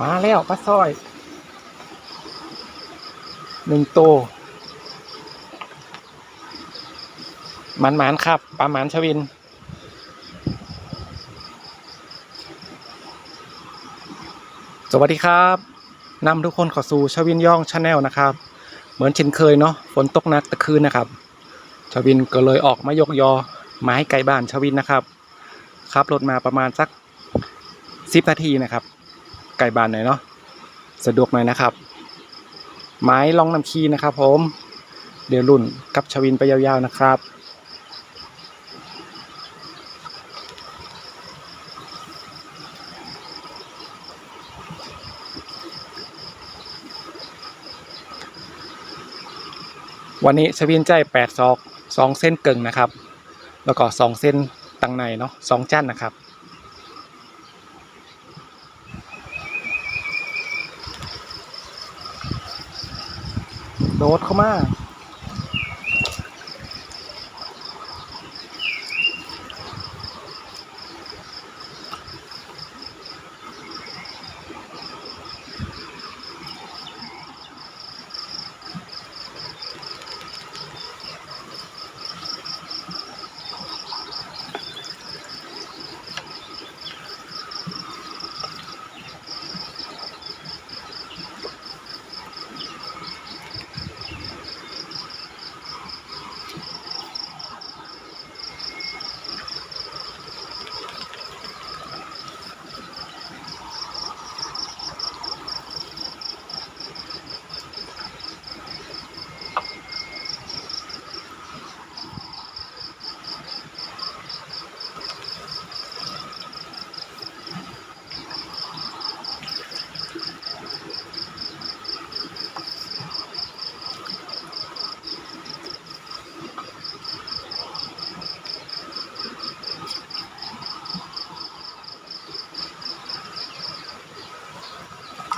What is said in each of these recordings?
มาแล้วปลาสร้อยหนึ่งโตหมันหมานครับปลาหมานชวิน สวัสดีครับนำทุกคนเข้าสู่ชวินย่องชาแนลนะครับ เหมือนเช่นเคยเนาะฝนตกหนักตะคืนนะครับ ชวินก็เลยออกมายกยอไม้ไก่บ้านชวินนะครับขับรถมาประมาณสักสิบนาทีนะครับ ไก่บ้านหน่อยเนาะสะดวกหน่อยนะครับ ไม้ลองนำคีนะครับผม เดี๋ยวรุ่นกับชวินไปยาวๆนะครับวันนี้ชวินใจแปดซอกสองเส้นเกิงนะครับ แล้วก็สองเส้นตังในเนาะสองจันนะครับ โดดเข้ามา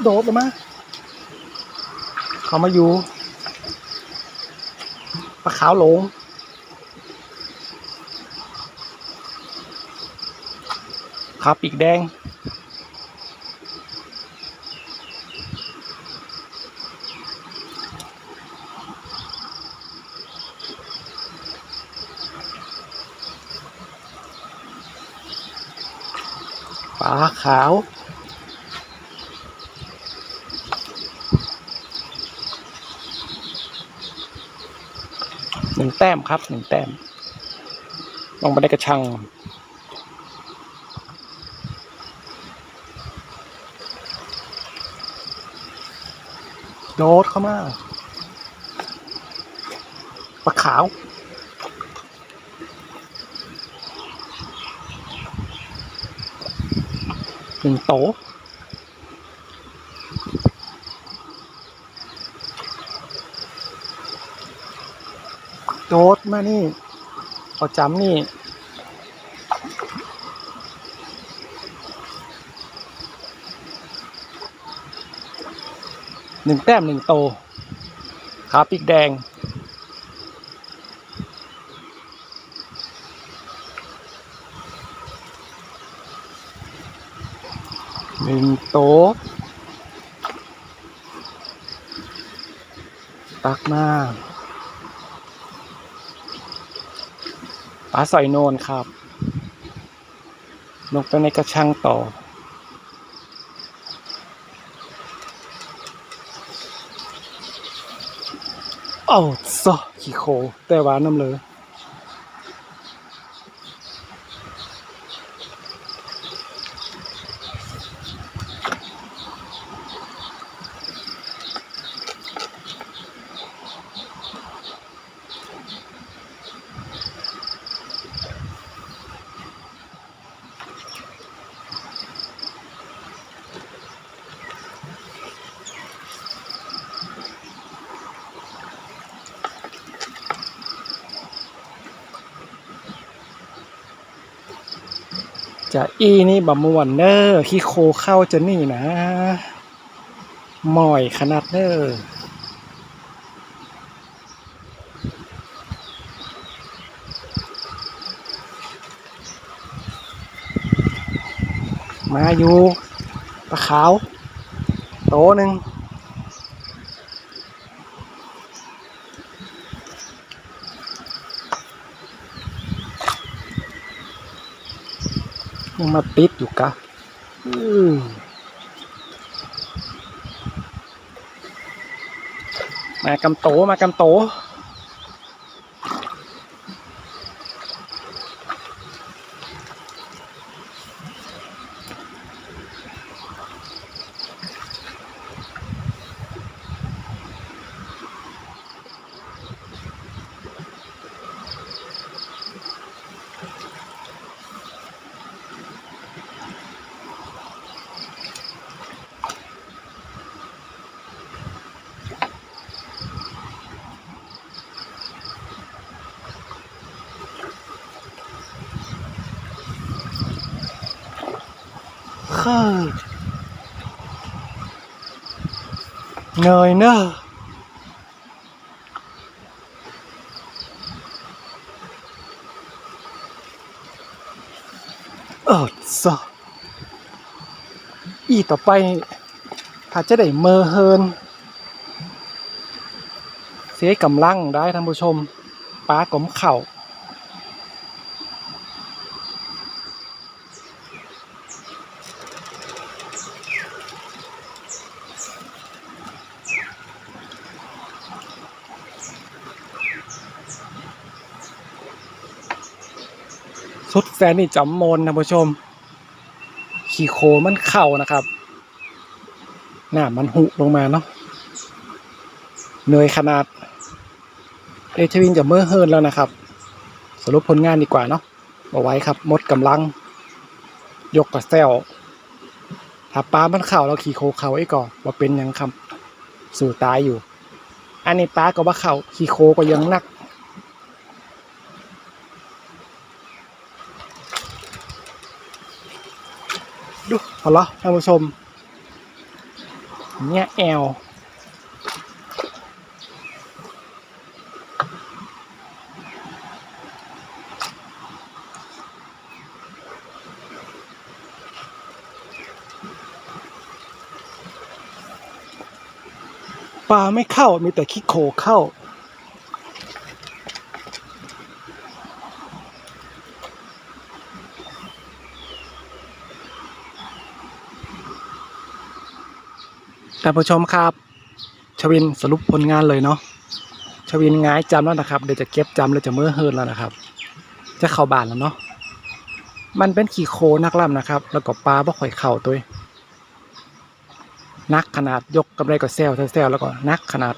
โดดลยมา เขามาอยู่ปลาขาวโหลงขาปีกแดง ปลาขาว นึ่งแต้มครับหนึ่งแต้ม ลงไปได้กระชัง โดดเข้ามาปลาขาวหนึ่งโต โดมานี่เอาจำนี่หนึ่งแต้มหนึ่งโต ขาปีกแดง หนึ่งโต ตักมา ปลาสอยโนนครับ ลงไปในกระชังต่อโอ้ซะขี้โคแต่หวาน้ำเลย จะอีนี่บะมวนเนอร์ขี้โคเข้าจะนี่นะหมอยขนาดเนอร์มาอยู่ปลาขาว โตหนึ่ง ยังมาติดอยู่กะมากำโตมากำโต khờ Ngời nơ Ờ sao อีต่อไป ถ้าจะได้เมอเฮิน เสียกำลังได้ท่านผู้ชมป้ากลมเข่า สุดแสนนี่จำมนนะผู้ชม ขี่โคมันเข่านะครับหน้ามันหุลงมาเนาะเหนื่อยขนาดเอชวินจะเมื่อเฮิร์นแล้วนะครับ สรุปผลงานดีกว่าเนาะเอาไว้ครับมดกำลัง ยกกระแซวถ้าปลามันเข่าเราขี่โคเข่าไอ้ก่อนว่าเป็นยังครับ สู่ตายอยู่ อันนี้ปลาก็ว่าเข่าขี่โคก็ยังนัก ดูพอละท่านผู้ชมเนี่ยแอลปลาไม่เข้ามีแต่ขี้โคเข้า ท่านผู้ชมครับ ชวินสรุปผลงานเลยเนาะชวินง่ายจำแล้วนะครับ เดี๋ยวจะเก็บจำแล้วจะเมื่อเฮิร์นแล้วนะครับ จะเข้าบ้านแล้วเนาะมันเป็นขี่โคนักล่ำนะครับ แล้วก็ปลาบ่ค่อยเข่าตัวนักขนาดยกกำไรก็แซวแซวแล้วก็นักขนาด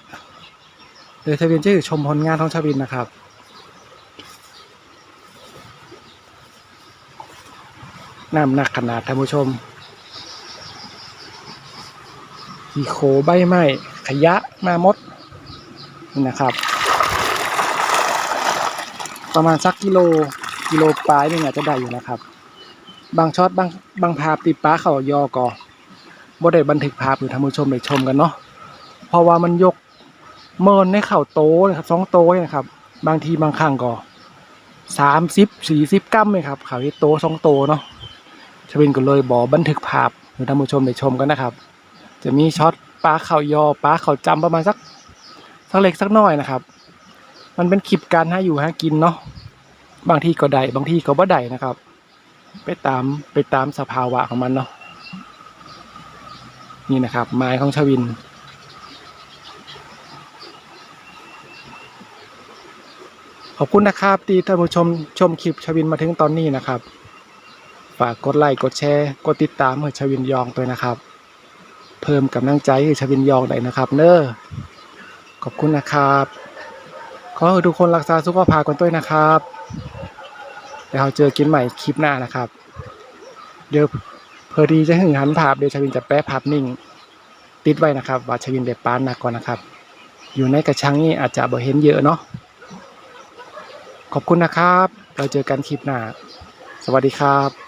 เดี๋ยวชวินจะชมผลงานของชวินนะครับน้ำหนักขนาดท่านผู้ชม ขี่โคใบไม้ขยะมามดนี่นะครับ ประมาณสักกิโลกิโลปลายนี่อาจจะได้อยู่นะครับ บางช็อตบางบางภาพติดป้าเขายอกอบ่ได้บันทึกภาพหรือท่านผู้ชมได้ชมกันเนาะเพราะว่ามันยกเมินในเข่าโตนะครับสองโตนะครับ บางทีบางครั้งก็สามสิบสี่สิบกัมเลยครับเขาที่โตสองโตเนาะชวินก็เลยบอบันทึกภาพหรือท่านผู้ชมได้ชมกันนะครับ จะมีช็อตปลาเข่ายอปลาเข่าจำประมาณสักสักเล็กสักน้อยนะครับ มันเป็นคลิปการหาอยู่หากินเนาะบางทีก็ได้บางทีก็บ่ได้นะครับ ไปตามไปตามสภาวะของมันเนาะนี่นะครับ ไม้ของชวิน ขอบคุณนะครับที่ท่านผู้ชมชมคลิปชวินมาถึงตอนนี้นะครับ ฝากกดไลค์กดแชร์ กดติดตามให้ชวินยองด้วยนะครับ เพิ่มกำลังใจให้ชวินยองได้นะครับ เนอะขอบคุณนะครับ ขอให้ทุกคนรักษาสุขภาพกันด้วยนะครับเดี๋ยวเราเจอกินใหม่คลิปหน้านะครับ เดี๋ยวเพอดีจะหึงหันภาพเดี๋ยวชวินจะแปะภาพนิ่ง ติดไว้นะครับ ว่าชวินเด็ดปานหนักก่อนนะครับ อยู่ในกระชังนี่อาจจะบ่เห็นเยอะเนาะขอบคุณนะครับ เราเจอกันคลิปหน้า สวัสดีครับ